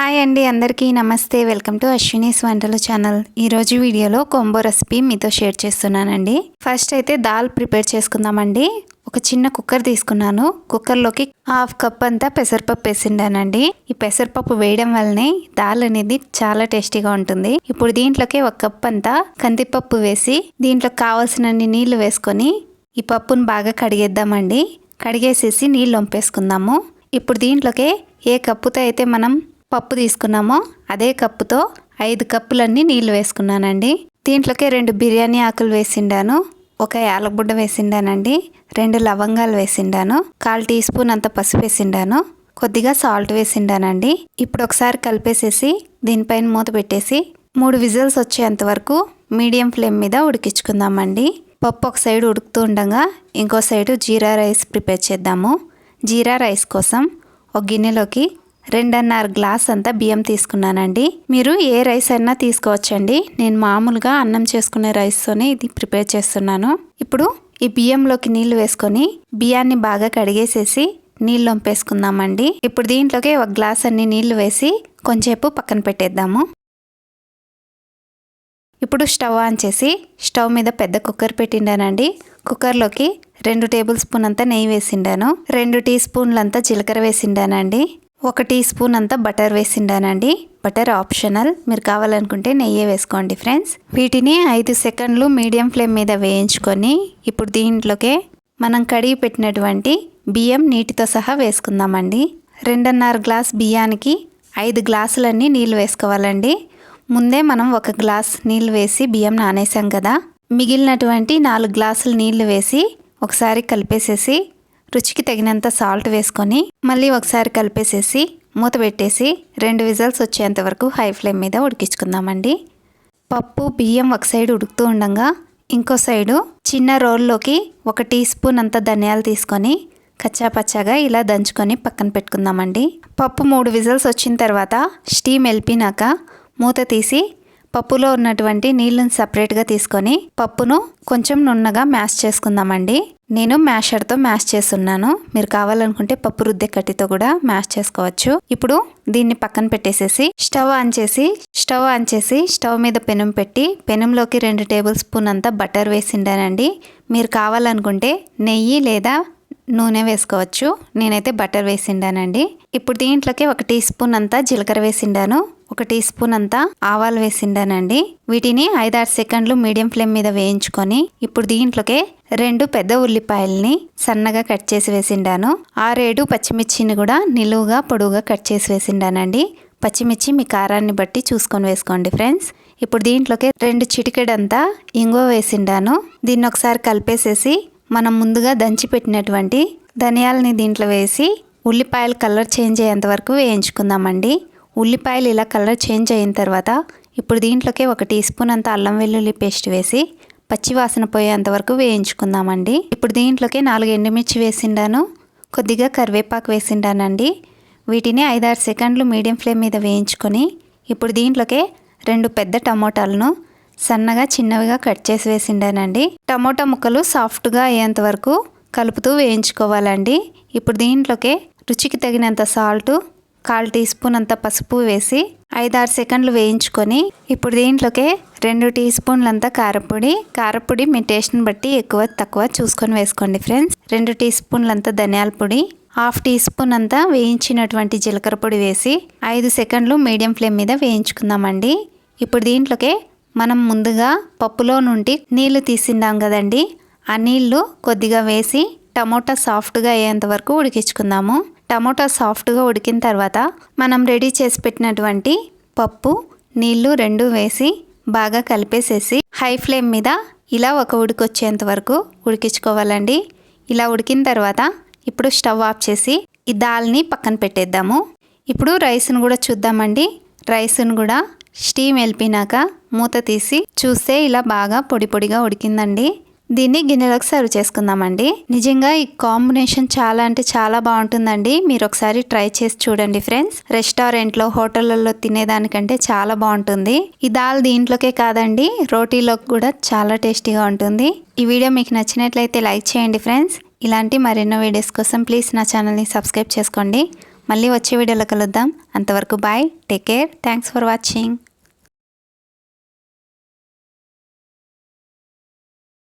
Hi అండి అందరికీ నమస్తే. వెల్కమ్ టు అశ్వినీస్ వంటలు ఛానల్. ఈరోజు వీడియోలో కొంబో రెసిపీ మీతో షేర్ చేస్తున్నానండి. ఫస్ట్ అయితే దాల్ ప్రిపేర్ చేసుకుందామండి. ఒక చిన్న కుక్కర్ తీసుకున్నాను. కుక్కర్లోకి హాఫ్ కప్ అంతా పెసరపప్పు వేసిండానండి. ఈ పెసరపప్పు వేయడం వల్లనే దాల్ అనేది చాలా టేస్టీగా ఉంటుంది. ఇప్పుడు దీంట్లోకి ఒక కప్ అంతా కందిపప్పు వేసి దీంట్లో కావాల్సినన్ని నీళ్ళు వేసుకొని ఈ పప్పును బాగా కడిగేద్దామండి. కడిగేసేసి నీళ్ళు వంపేసుకుందాము. ఇప్పుడు దీంట్లోకి ఏ కప్పుతో అయితే మనం పప్పు తీసుకున్నామో. అదే కప్పుతో ఐదు కప్పులన్నీ నీళ్ళు వేసుకున్నానండి. దీంట్లోకి రెండు బిర్యానీ ఆకులు వేసిండాను. ఒక యాలగుడ్డ వేసిండానండి. రెండు లవంగాలు వేసిండాను. కాల్ టీ స్పూన్ అంత పసుపు వేసిండాను. కొద్దిగా సాల్ట్ వేసిండానండి. ఇప్పుడు ఒకసారి కలిపేసేసి దీనిపైన మూత పెట్టేసి మూడు విజిల్స్ వచ్చేంత వరకు మీడియం ఫ్లేమ్ మీద ఉడికించుకుందామండి. పప్పు ఒక సైడ్ ఉడుకుతూ ఉండగా ఇంకో సైడు జీరా రైస్ ప్రిపేర్ చేద్దాము. జీరా రైస్ కోసం ఒక గిన్నెలోకి రెండున్నర గ్లాస్ అంతా బియ్యం తీసుకున్నానండి. మీరు ఏ రైస్ అయినా తీసుకోవచ్చండి. నేను మామూలుగా అన్నం చేసుకునే రైస్తోనే ఇది ప్రిపేర్ చేస్తున్నాను. ఇప్పుడు ఈ బియ్యంలోకి నీళ్ళు వేసుకొని బియ్యాన్ని బాగా కడిగేసేసి నీళ్ళు వంపేసుకుందామండి ఇప్పుడు దీంట్లోకి ఒక గ్లాస్ అన్ని నీళ్ళు వేసి కొంచెంసేపు పక్కన పెట్టేద్దాము. ఇప్పుడు స్టవ్ ఆన్ చేసి స్టవ్ మీద పెద్ద కుక్కర్ పెట్టిండానండి. కుక్కర్లోకి రెండు టేబుల్ స్పూన్ అంతా నెయ్యి వేసిండాను. రెండు టీ స్పూన్లంతా జీలకర్ర వేసిండానండి. ఒక టీ స్పూన్ అంతా బటర్ వేసిండానండి. Butter optional. మీరు కావాలనుకుంటే నెయ్యి వేసుకోండి ఫ్రెండ్స్. వీటిని ఐదు సెకండ్లు మీడియం ఫ్లేమ్ మీద వేయించుకొని ఇప్పుడు దీంట్లోకే మనం కడిగి పెట్టినటువంటి బియ్యం నీటితో సహా వేసుకుందామండి. రెండున్నర గ్లాస్ బియ్యానికి ఐదు గ్లాసులన్నీ నీళ్ళు వేసుకోవాలండి. ముందే మనం ఒక గ్లాస్ నీళ్ళు వేసి బియ్యం నానేసాం కదా. మిగిలినటువంటి నాలుగు గ్లాసులు నీళ్ళు వేసి ఒకసారి కలిపేసేసి రుచికి తగినంత సాల్ట్ వేసుకొని మళ్ళీ ఒకసారి కలిపేసేసి మూత పెట్టేసి రెండు విజల్స్ వచ్చేంత వరకు హై ఫ్లేమ్ మీద ఉడికించుకుందామండి. పప్పు బియ్యం ఒక సైడ్ ఉడుకుతూ ఉండగా ఇంకో సైడు చిన్న రోల్లోకి ఒక టీ స్పూన్ అంత ధనియాలు తీసుకొని కచ్చాపచ్చాగా ఇలా దంచుకొని పక్కన పెట్టుకుందామండి. పప్పు మూడు విజిల్స్ వచ్చిన తర్వాత స్టీమ్ వెళ్ళిపోయినాక మూత తీసి పప్పులో ఉన్నటువంటి నీళ్ళని సపరేట్గా తీసుకొని పప్పును కొంచెం నున్నగా మ్యాష్ చేసుకుందామండి. నేను మ్యాషర్తో మ్యాష్ చేస్తున్నాను. మీరు కావాలనుకుంటే పప్పు రుద్దే కట్టితో కూడా మ్యాష్ చేసుకోవచ్చు. ఇప్పుడు దీన్ని పక్కన పెట్టేసేసి స్టవ్ ఆన్ చేసి స్టవ్ ఆన్ చేసి స్టవ్ మీద పెనం పెట్టి పెనంలోకి రెండు టేబుల్ స్పూన్ అంతా బటర్ వేసిండానండి. మీరు కావాలనుకుంటే నెయ్యి లేదా నూనె వేసుకోవచ్చు. నేనైతే బటర్ వేసిండానండి. ఇప్పుడు దీంట్లోకి ఒక టీ స్పూన్ అంతా జీలకర్ర వేసిండాను. ఒక టీ స్పూన్ అంతా ఆవాలు వేసిండానండి. వీటిని ఐదారు సెకండ్లు మీడియం ఫ్లేమ్ మీద వేయించుకొని ఇప్పుడు దీంట్లోకే రెండు పెద్ద ఉల్లిపాయల్ని సన్నగా కట్ చేసి వేసిండాను. ఆరేడు పచ్చిమిర్చిని కూడా నిలువుగా పొడువుగా కట్ చేసి వేసిండానండి. పచ్చిమిర్చి మీ కారాన్ని బట్టి చూసుకొని వేసుకోండి ఫ్రెండ్స్. ఇప్పుడు దీంట్లోకి రెండు చిటికెడంతా ఇంగువ వేసిండాను. దీన్ని ఒకసారి కలిపేసేసి మనం ముందుగా దంచి పెట్టినటువంటి ధనియాలని దీంట్లో వేసి ఉల్లిపాయలు కలర్ చేంజ్ అయ్యేంత వరకు వేయించుకుందామండి. ఉల్లిపాయలు ఇలా కలర్ చేంజ్ అయిన తర్వాత ఇప్పుడు దీంట్లోకి ఒక టీ స్పూన్ అంత అల్లం వెల్లుల్లి పేస్ట్ వేసి పచ్చి వాసన పోయేంత వరకు వేయించుకుందామండి. ఇప్పుడు దీంట్లోకి నాలుగు ఎండుమిర్చి వేసిండాను కొద్దిగా కరివేపాకు వేసిండానండి. వీటిని ఐదారు సెకండ్లు మీడియం ఫ్లేమ్ మీద వేయించుకొని ఇప్పుడు దీంట్లోకి రెండు పెద్ద టమోటాలను సన్నగా చిన్నవిగా కట్ చేసి వేసిండానండి. టమోటా ముక్కలు సాఫ్ట్గా అయ్యేంత వరకు కలుపుతూ వేయించుకోవాలండి. ఇప్పుడు దీంట్లోకి రుచికి తగినంత సాల్టు కాల్ టీ స్పూన్ అంత పసుపు వేసి ఐదారు సెకండ్లు వేయించుకొని ఇప్పుడు దీంట్లోకి రెండు టీ స్పూన్లంతా కారపొడి కారపొడి మీ టేస్ట్ని బట్టి ఎక్కువ తక్కువ చూసుకొని వేసుకోండి ఫ్రెండ్స్. రెండు టీ స్పూన్లంతా ధనియాల పొడి హాఫ్ టీ స్పూన్ అంతా వేయించినటువంటి జీలకర్ర పొడి వేసి ఐదు సెకండ్లు మీడియం ఫ్లేమ్ మీద వేయించుకుందామండి. ఇప్పుడు దీంట్లోకి మనం ముందుగా పప్పులో నుండి నీళ్ళు తీసిండాం కదండి. ఆ నీళ్ళు కొద్దిగా వేసి టమోటా సాఫ్ట్గా అయ్యేంత వరకు ఉడికించుకుందాము. టమోటా సాఫ్ట్గా ఉడికిన తర్వాత మనం రెడీ చేసి పెట్టినటువంటి పప్పు నీళ్ళు రెండు వేసి బాగా కలిపేసేసి హై ఫ్లేమ్ మీద ఇలా ఒక ఉడికొచ్చేంత వరకు ఉడికించుకోవాలండి. ఇలా ఉడికిన తర్వాత ఇప్పుడు స్టవ్ ఆఫ్ చేసి ఈ దాల్ని పక్కన పెట్టేద్దాము. ఇప్పుడు రైస్ను కూడా చూద్దామండి. రైస్ను కూడా స్టీమ్ వెళ్ళిపోయినాక మూత తీసి చూస్తే ఇలా బాగా పొడి పొడిగా ఉడికిందండి. దీన్ని గిన్నెలోకి సర్వ్ చేసుకుందామండి. నిజంగా ఈ కాంబినేషన్ చాలా అంటే చాలా బాగుంటుందండి. మీరు ఒకసారి ట్రై చేసి చూడండి ఫ్రెండ్స్. రెస్టారెంట్లో హోటళ్ళల్లో తినేదానికంటే చాలా బాగుంటుంది. ఈ దాల్ దీంట్లోకే కాదండి రోటీలోకి కూడా చాలా టేస్టీగా ఉంటుంది. ఈ వీడియో మీకు నచ్చినట్లయితే లైక్ చేయండి ఫ్రెండ్స్. ఇలాంటి మరెన్నో వీడియోస్ కోసం ప్లీజ్ నా ఛానల్ని సబ్స్క్రైబ్ చేసుకోండి. మళ్ళీ వచ్చే వీడియోలో కలుద్దాం. అంతవరకు bye take care thanks for watching